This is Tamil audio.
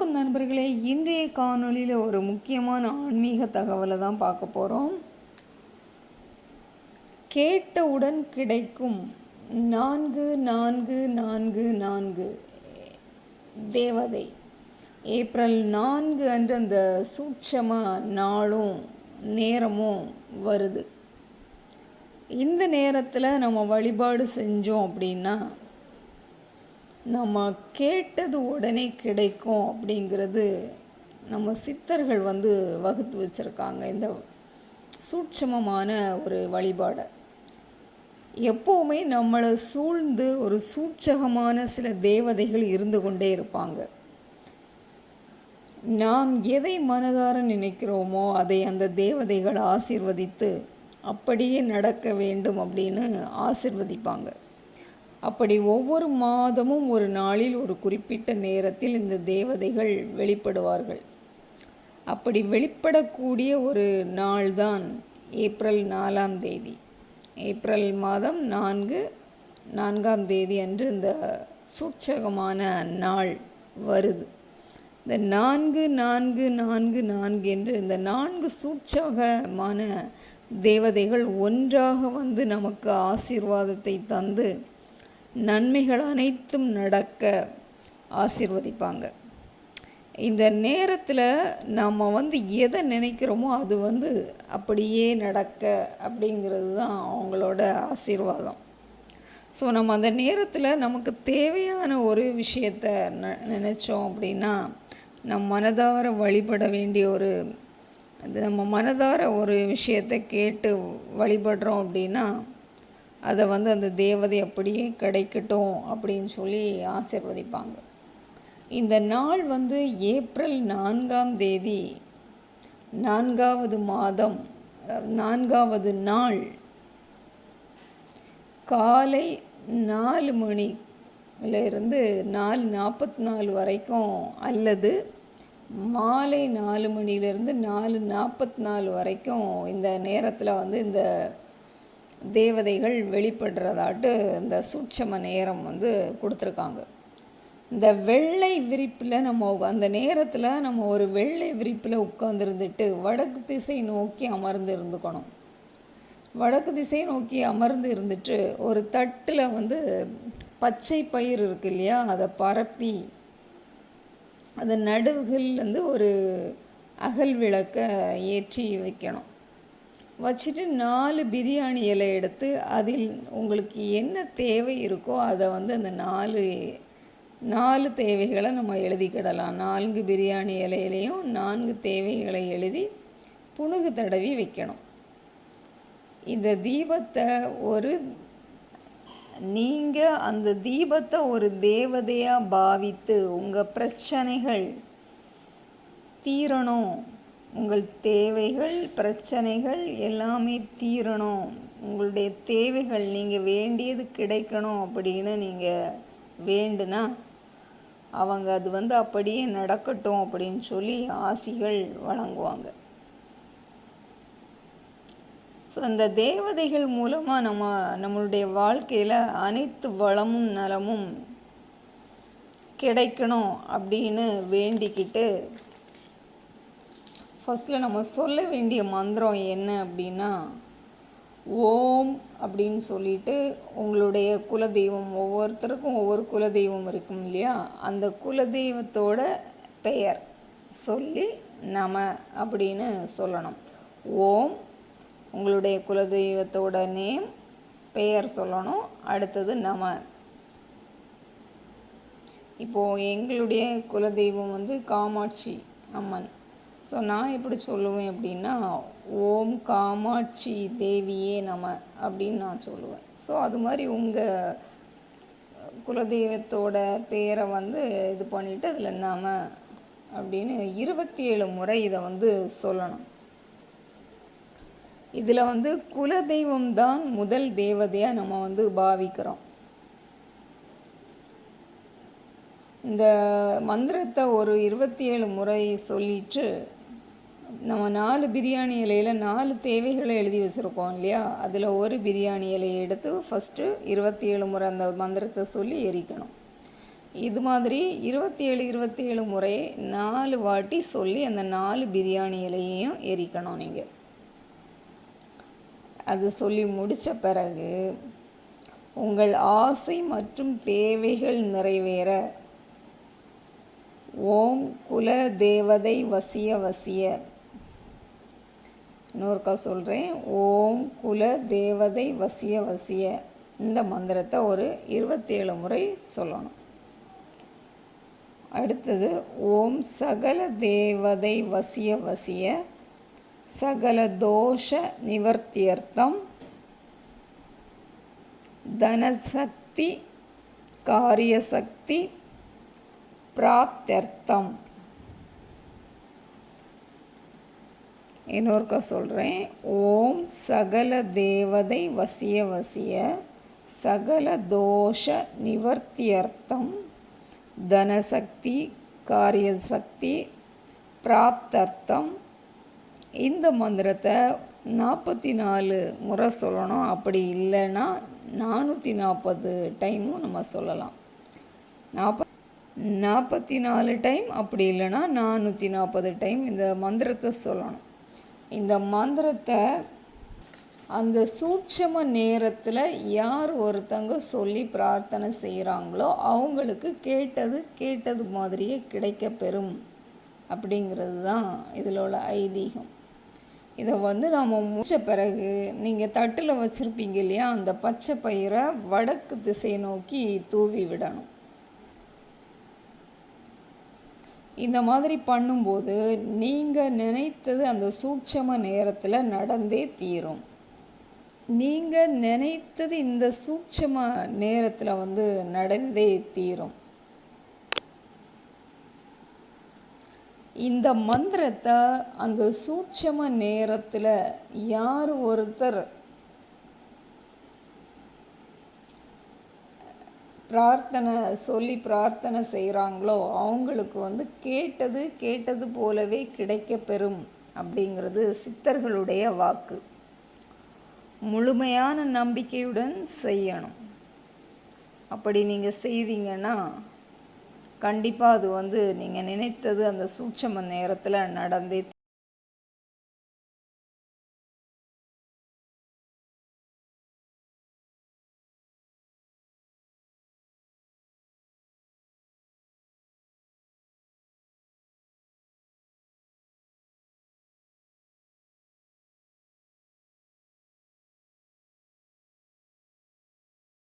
வணக்கம் நண்பர்களே இன்றைய காணொலியில் ஒரு முக்கியமான ஆன்மீக தகவலை தான் பார்க்க போகிறோம் கேட்டவுடன் கிடைக்கும் நான்கு நான்கு நான்கு நான்கு. தேவதை ஏப்ரல் நான்கு அன்று அந்த சூட்சம நாளும் நேரமும் வருது. இந்த நேரத்தில் நம்ம வழிபாடு செஞ்சோம் அப்படின்னா நம்ம கேட்டது உடனே கிடைக்கும் அப்படிங்கிறது நம்ம சித்தர்கள் வந்து வகுத்து வச்சுருக்காங்க. இந்த சூட்சமமான ஒரு வழிபாடை. எப்போவுமே நம்மளை சூழ்ந்து ஒரு சூட்சகமான சில தேவதைகள் இருந்து கொண்டே இருப்பாங்க. நாம் எதை மனதார நினைக்கிறோமோ அதை அந்த தேவதைகள் ஆசிர்வதித்து அப்படியே நடக்க வேண்டும் அப்படின்னு ஆசிர்வதிப்பாங்க. அப்படி ஒவ்வொரு மாதமும் ஒரு நாளில் ஒரு குறிப்பிட்ட நேரத்தில் இந்த தேவதைகள் வெளிப்படுவார்கள். அப்படி வெளிப்படக்கூடிய ஒரு நாள்தான் ஏப்ரல் நாலாம் தேதி. ஏப்ரல் மாதம் நான்கு நான்காம் தேதி அன்று இந்த சூட்சகமான நாள் வருது. இந்த நான்கு நான்கு நான்கு நான்கு என்று இந்த நான்கு சூட்சகமான தேவதைகள் ஒன்றாக வந்து நமக்கு ஆசீர்வாதத்தை தந்து நன்மைகள் அனைத்தும் நடக்க ஆசிர்வதிப்பாங்க. இந்த நேரத்தில் நாம் வந்து எதை நினைக்கிறோமோ அது வந்து அப்படியே நடக்க அப்படிங்கிறது தான் அவங்களோட ஆசீர்வாதம். ஸோ நம்ம அந்த நேரத்தில் நமக்கு தேவையான ஒரு விஷயத்தை ந நினச்சோம் அப்படின்னா நம் மனதார வழிபட வேண்டிய ஒரு அது நம்ம மனதார ஒரு விஷயத்தை கேட்டு வழிபடுறோம் அப்படின்னா அதை வந்து அந்த தேவதை அப்படியே கிடைக்கட்டும் அப்படின்னு சொல்லி ஆசிர்வதிப்பாங்க. இந்த நாள் வந்து ஏப்ரல் நான்காம் தேதி நான்காவது மாதம் நான்காவது நாள். காலை நாலு மணிலேருந்து நாலு நாற்பத்தி நாலு வரைக்கும் அல்லது மாலை நாலு மணிலேருந்து நாலு நாற்பத்தி நாலு வரைக்கும் இந்த நேரத்தில் வந்து இந்த தேவதைகள் வெளிப்படுறதாட்டு இந்த சூட்சம நேரம் வந்து கொடுத்துருக்காங்க. இந்த வெள்ளை விரிப்பில் நம்ம அந்த நேரத்தில் நம்ம ஒரு வெள்ளை விரிப்பில் உட்காந்துருந்துட்டு வடக்கு திசை நோக்கி அமர்ந்து இருந்துக்கணும். வடக்கு திசை நோக்கி அமர்ந்து இருந்துட்டு ஒரு தட்டில் வந்து பச்சை பயிர் இருக்கு இல்லையா? அதை பரப்பி அது நடுவுகள்லேருந்து ஒரு அகல் விளக்கை ஏற்றி வைக்கணும். வச்சுட்டு நாலு பிரியாணி இலை எடுத்து அதில் உங்களுக்கு என்ன தேவை இருக்கோ அதை வந்து அந்த நாலு நாலு தேவைகளை நம்ம எழுதிக்கிடலாம் நான்கு பிரியாணி இலையிலையும் நான்கு தேவைகளை எழுதி புணுகு தடவி வைக்கணும். இந்த தீபத்தை ஒரு நீங்கள் அந்த தீபத்தை ஒரு தேவதையாக பாவித்து உங்கள் பிரச்சனைகள் தீரணும். உங்கள் தேவைகள் பிரச்சனைகள் எல்லாமே தீரணும். உங்களுடைய தேவைகள் நீங்கள் வேண்டியது கிடைக்கணும் அப்படின்னு நீங்கள் வேண்டுனா அவங்க அது வந்து அப்படியே நடக்கட்டும் அப்படின்னு சொல்லி ஆசிகள் வழங்குவாங்க. ஸோ அந்த தேவதைகள் மூலமாக நம்ம நம்மளுடைய வாழ்க்கையில் அனைத்து வளமும் நலமும் கிடைக்கணும் அப்படின்னு வேண்டிக்கிட்டு ஃபஸ்ட்டில் நம்ம சொல்ல வேண்டிய மந்திரம் என்ன அப்படின்னா ஓம் அப்படின்னு சொல்லிட்டு உங்களுடைய குலதெய்வம் ஒவ்வொருத்தருக்கும் ஒவ்வொரு குலதெய்வம் இருக்கும் இல்லையா? அந்த குலதெய்வத்தோட பெயர் சொல்லி நம அப்படின்னு சொல்லணும். ஓம் உங்களுடைய குலதெய்வத்தோட நேம் பெயர் சொல்லணும். அடுத்தது நம. இப்போது எங்களுடைய குலதெய்வம் வந்து காமாட்சி அம்மன். ஸோ நான் எப்படி சொல்லுவேன் அப்படின்னா ஓம் காமாட்சி தேவியே நம அப்படின்னு நான் சொல்லுவேன். ஸோ அது மாதிரி உங்கள் குலதெய்வத்தோட பேரை வந்து இது பண்ணிவிட்டு அதில் நம அப்படின்னு இருபத்தி ஏழு முறை இதை வந்து சொல்லணும். இதில் வந்து குலதெய்வம் தான் முதல் தேவதையாக நம்ம வந்து பாவிக்கிறோம். இந்த மந்திரத்தை ஒரு இருபத்தி ஏழு முறை சொல்லிட்டு நம்ம நாலு பிரியாணி இலையில் நாலு தேவைகளை எழுதி வச்சுருக்கோம் இல்லையா? அதில் ஒரு பிரியாணி இலையை எடுத்து ஃபஸ்ட்டு இருபத்தி ஏழு முறை அந்த மந்திரத்தை சொல்லி எரிக்கணும். இது மாதிரி இருபத்தி ஏழு இருபத்தி ஏழு முறை நாலு வாட்டி சொல்லி அந்த நாலு பிரியாணி இலையையும் எரிக்கணும் நீங்கள் அது சொல்லி முடித்த பிறகு உங்கள் ஆசை மற்றும் தேவைகள் நிறைவேற ஓம் குல தேவதை வசிய வசிய. இன்னொருக்கா சொல்கிறேன் ஓம் குல தேவதை வசிய வசிய. இந்த மந்திரத்தை ஒரு இருபத்தேழு முறை சொல்லணும். அடுத்தது ஓம் சகல தேவதை வசிய வசிய. சகல தோஷ நிவர்த்தியர்த்தம். தனசக்தி காரியசக்தி பிராப்தர்த்தம். இன்னொருக்கா சொல்கிறேன் ஓம் சகல தேவதை வசிய வசிய சகல தோஷ நிவர்த்தியர்த்தம். தனசக்தி காரியசக்தி பிராப்தர்த்தம். இந்த மந்திரத்தை நாற்பத்தி நாலு முறை சொல்லணும். அப்படி இல்லைன்னா நானூற்றி நாற்பது டைமும் நம்ம சொல்லலாம். நாற்ப நாற்பத்தி நாலு டைம் அப்படி இல்லைன்னா நானூற்றி நாற்பது டைம் இந்த மந்திரத்தை சொல்லணும். இந்த மந்திரத்தை அந்த சூட்சம நேரத்தில் யார் ஒருத்தங்க சொல்லி பிரார்த்தனை செய்கிறாங்களோ அவங்களுக்கு கேட்டது கேட்டது மாதிரியே கிடைக்க பெறும். அப்படிங்கிறது தான் இதில் உள்ள ஐதீகம். இதை வந்து நாம் முடிச்ச பிறகு நீங்கள் தட்டில் வச்சுருப்பீங்க இல்லையா அந்த பச்சை பயிரை வடக்கு திசை நோக்கி தூவி விடணும். இந்த மாதிரி பண்ணும்போது நீங்கள் நினைத்தது அந்த சூட்சம நேரத்தில் நடந்தே தீரும். நீங்கள் நினைத்தது இந்த சூட்சம நேரத்தில் வந்து நடந்தே தீரும். இந்த மந்திரத்தை அந்த சூட்சம நேரத்தில் யார் ஒருத்தர் பிரார்த்தனை சொல்லி பிரார்த்தனை செய்கிறாங்களோ அவங்களுக்கு வந்து கேட்டது கேட்டது போலவே கிடைக்க பெறும் அப்படிங்கிறது சித்தர்களுடைய வாக்கு. முழுமையான நம்பிக்கையுடன் செய்யணும். அப்படி நீங்கள் செய்தீங்கன்னா கண்டிப்பாக அது வந்து நீங்கள் நினைத்தது அந்த சூட்சம நேரத்தில் நடந்தே